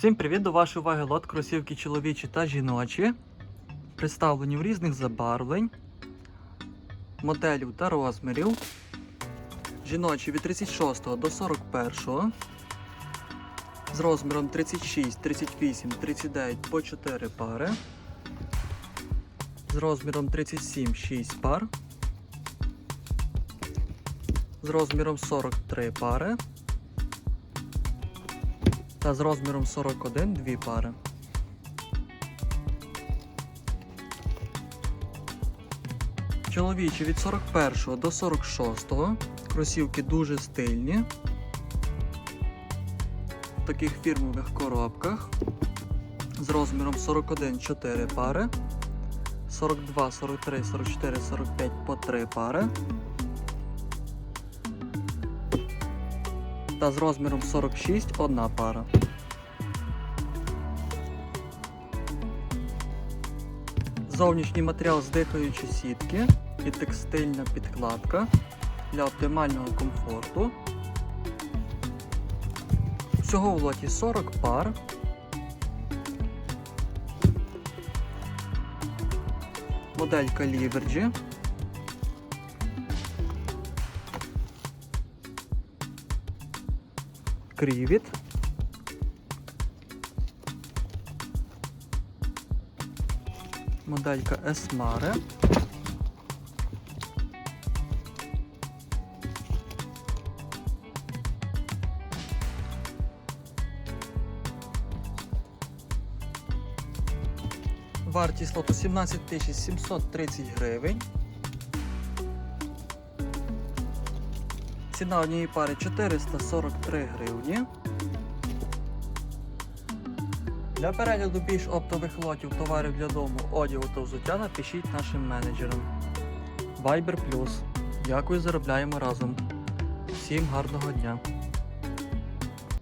Всім привіт! До вашої уваги лот кросівки чоловічі та жіночі. Представлені в різних забарвлень, моделів та розмірів. Жіночі від 36 до 41. З розміром 36, 38, 39 по 4 пари. З розміром 37 6 пар. З розміром 43 пари та з розміром 41 дві пари. Чоловічі від 41 до 46 кросівки дуже стильні. В таких фірмових коробках з розміром 41 4 пари, 42, 43, 44, 45 по 3 пари. Та з розміром 46 одна пара. Зовнішній матеріал з дихаючої сітки і текстильна підкладка для оптимального комфорту. Всього в лоті 40 пар. Моделька Libergy. Крівіт. Моделька Esmare. Вартість лоту 17 730 гривень. Ціна однієї пари 443 гривні. Для перегляду більш оптових лотів товарів для дому, одягу та взуття напишіть нашим менеджерам. Viber Plus. Дякую, заробляємо разом. Всім гарного дня!